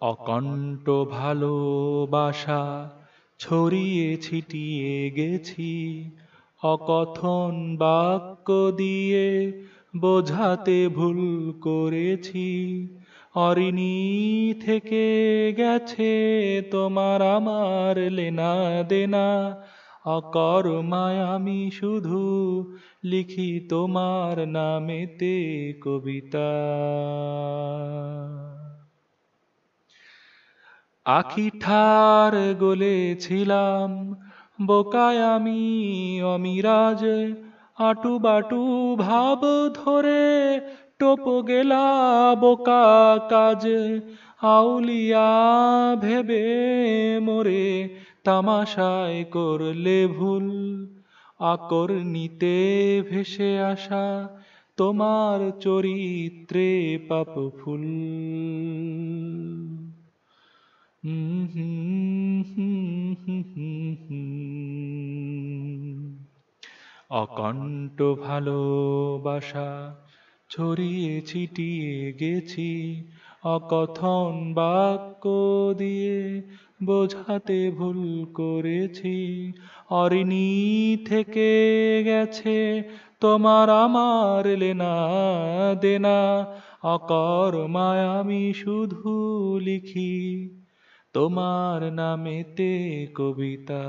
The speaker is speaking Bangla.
অকণ্ঠ ভালোবাসা, ছড়িয়ে ছিটিয়ে গেছি। অকথন বাক্য দিয়ে বোঝাতে ভুল করেছি। অরিনি থেকে গেছে তোমার আমার লেনা দেনা। অকর্মায় আমি শুধু লিখি তোমার নামেতে কবিতা। আখি ঠার গলেছিলাম, বোকায় আমি অমিরাজ আটু বাটু ভাব ধরে টোপ গেলা বোকা কাজ, আউলিয়া ভেবে মোরে তামাশায় করলে ভুল, আকর নিতে ভেসে আসা তোমার চরিত্রে পাপ ফুল। অকণ্ঠ ভালোবাসা ছড়িয়ে ছিটিয়ে গেছি, অকথন বাক্য দিয়ে বোঝাতে ভুল করেছি। অরিনি থেকে গেছে, তোমার আমার লেনা দেনা, অকর্মায় আমি শুধু লিখি। তোমার নামেতে কবিতা।